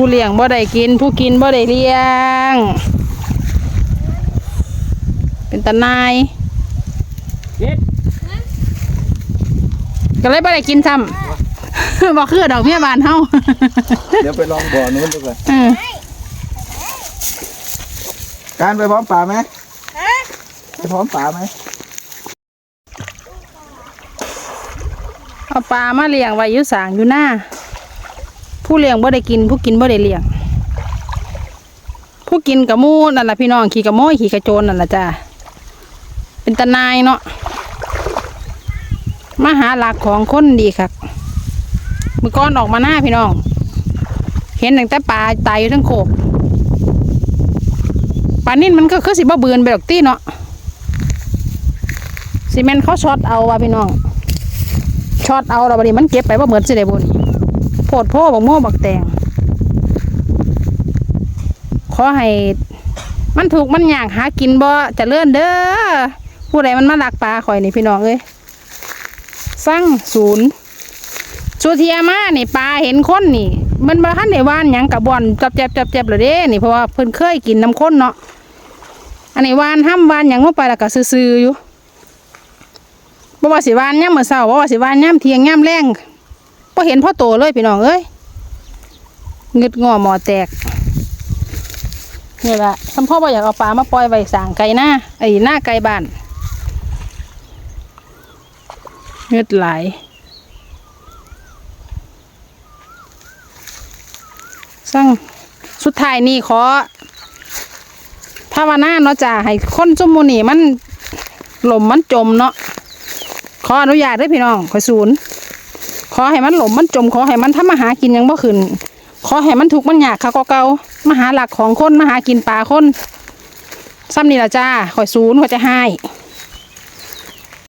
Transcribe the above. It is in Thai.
ผู้เลี้ยงบ่ได้กิน ผู้กินบ่ได้เลี้ยง เป็นตานายเย็ดก็เลยบ่ได้กินซ้ำบ่คือดอกเมียบานเฮาเดี๋ยวไปลองบ่อนู้นดูก่อนเออการไปพร้อมป่าไหมไปพร้อมป่าไหมเอาปลามาเลี้ยงไว้อยู่สางอยู่หน้า ผู้เลี้ยงบ่ได้กิน ผู้กินบ่ได้เลี้ยง ผู้กินกับมูนั่นแหละพี่น้องขี่กับโม้ยขี่กับโจรนั่นแหละจ้าเป็นตานายเนาะมาหาหลักของคนดีครับมือก้อนออกมาหน้าพี่น้อง เห็นตั้งแต่ปลาตายอยู่ทั้งโขกปลานิ่นมันก็คือสิบ่เบือนไปดอกตี้เนาะซีเมนต์เขาช็อตเอาว่ะพี่น้องช็อตเอาเราบัดนี้มันเก็บไปว่าเหมือนสิได้บุญ โพดโพบักโม่บักแตงขอให้ มันถูกมันอยากหากินบ่จะเลื่อนเด้อผู้ใดมันมาลักปลาข่อยนี่พี่น้องเอ้ยสร้างศูนย์สุเทียมานี่ปลาเห็นคนนี่ มันบ่ทันได้ว่านหยังกับบอนจับแจบจับแจบเลยเด้นี่เพราะว่าเพิ่นเคยกินน้ำข้นเนาะอันนี้วานห้ำวานหยังลงไปแล้วก็ซื่อๆอยู่บ่ว่าสิวานย่ำมื้อเช้าบ่ว่าสิวานย่ำเทียงย่ำแรง บ่เห็นพ่อโตเลยพี่น้องเอ้ยเงึดงอหมอแตกนี่แหละท่านพ่อบ่อยากเอาปลามาปล่อยไว้สางไก่หน้าไอ้หน้าไก่บ้านเงึดหลายสั่งสุดท้ายนี่ขอภาวนาเนาะจ้าให้คนจุมมูนี่มันหล่มมันจมเนาะขออนุญาตด้วยพี่น้องขอศูนย์ อให้มันหลมมันจมขอให้มันทำมาหากินยังบ่ขึ้นขอให้มันถูกมันยากค่ะก็เก่ามาหาหลักของคนมาหากินปลาคนซ้ำนี่ละจ้าขอยศูนย์ขอยจะให้